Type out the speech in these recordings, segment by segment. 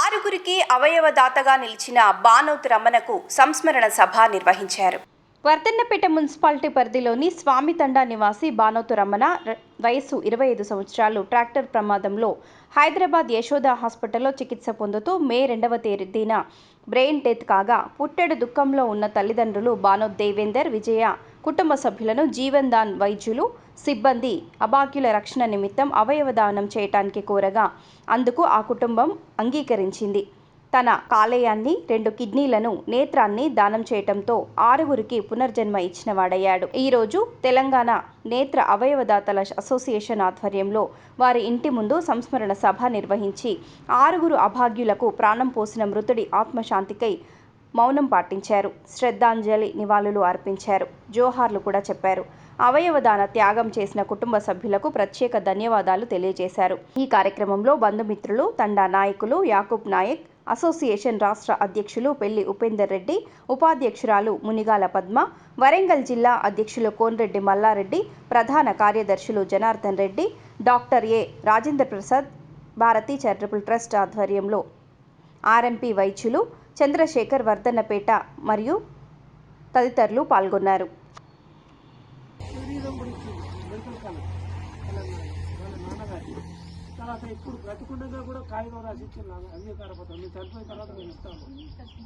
ఆరుగురికి అవయవదాతగా నిలిచిన బానోత్ రమణకు సంస్మరణ సభ నిర్వహించారు. వర్ధన్నపేట మున్సిపాలిటీ పరిధిలోని స్వామి తండా నివాసి బానోతు రమణ వయసు ఇరవై ఐదు సంవత్సరాలు ట్రాక్టర్ ప్రమాదంలో హైదరాబాద్ యశోద హాస్పిటల్లో చికిత్స పొందుతూ మే రెండవ తేదీన బ్రెయిన్ డెత్ కాగా పుట్టెడు దుఃఖంలో ఉన్న తల్లిదండ్రులు బానోత్ దేవేందర్ విజయ కుటుంబ సభ్యులను జీవన్ దాన్ వైద్యులు సిబ్బంది అభాగ్యుల రక్షణ నిమిత్తం అవయవ దానం చేయటానికి కోరగా అందుకు ఆ కుటుంబం అంగీకరించింది. తన కాలేయాన్ని రెండు కిడ్నీలను నేత్రాన్ని దానం చేయటంతో ఆరుగురికి పునర్జన్మ ఇచ్చిన వాడయ్యాడు. ఈరోజు తెలంగాణ నేత్ర అవయవదాతల అసోసియేషన్ ఆధ్వర్యంలో వారి ఇంటి ముందు సంస్మరణ సభ నిర్వహించి ఆరుగురు అభాగ్యులకు ప్రాణం పోసిన మృతుడి ఆత్మశాంతికై మౌనం పాటించారు. శ్రద్ధాంజలి నివాళులు అర్పించారు. జోహార్లు కూడా చెప్పారు. అవయవదాన త్యాగం చేసిన కుటుంబ సభ్యులకు ప్రత్యేక ధన్యవాదాలు తెలియజేశారు. ఈ కార్యక్రమంలో బంధుమిత్రులు తండా నాయకులు యాకూబ్ నాయక్ అసోసియేషన్ రాష్ట్ర అధ్యక్షులు పెళ్ళి ఉపేందర్ రెడ్డి ఉపాధ్యక్షురాలు మునిగాల పద్మ వరంగల్ జిల్లా అధ్యక్షులు కోన్రెడ్డి మల్లారెడ్డి ప్రధాన కార్యదర్శులు Janardhan Reddy doctor A Rajendra Prasad Bharathi charitable trust ఆధ్వర్యంలో ఆర్ఎంపీ వైద్యులు చంద్రశేఖర్ వర్ధన్నపేట మరియు తదితరులు పాల్గొన్నారు. గురించి వాళ్ళ తర్వాత ఇప్పుడు బ్రతికుండగా కూడా కాగితం రాసి ఇచ్చిన అంగీకార పత్రం. మీరు చనిపోయిన తర్వాత మేము ఇస్తాము.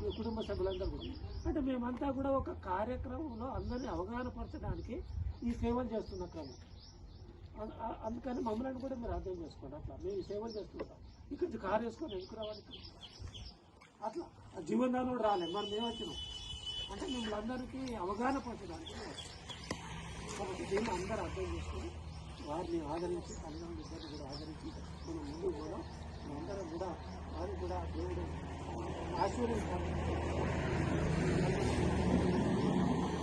మీ కుటుంబ సభ్యులందరూ కూడా. అంటే మేమంతా కూడా ఒక కార్యక్రమంలో అందరినీ అవగాహన పరచడానికి ఈ సేవలు చేస్తున్న క్రమం అందుకని మమ్మల్ని కూడా మీరు అర్థం చేసుకోండి అట్లా. మేము ఈ సేవలు చేస్తుంటాం ఇక్కడ కారు వేసుకొని ఎందుకు రావాలి అట్లా. ఆ జీవనదానం రాలే. మరి మేము వచ్చినాం. అంటే మిమ్మల్ని అందరికీ అవగాహన పరచడానికి కాబట్టి దీన్ని అందరూ అర్థం చేసుకుని వారిని ఆదరించి తల్లిదండ్రులు ఇద్దరు కూడా ఆదరించి మనం ముందు కూడా మనందరం కూడా వారు కూడా దేవుడు ఆశీర్వదించాలి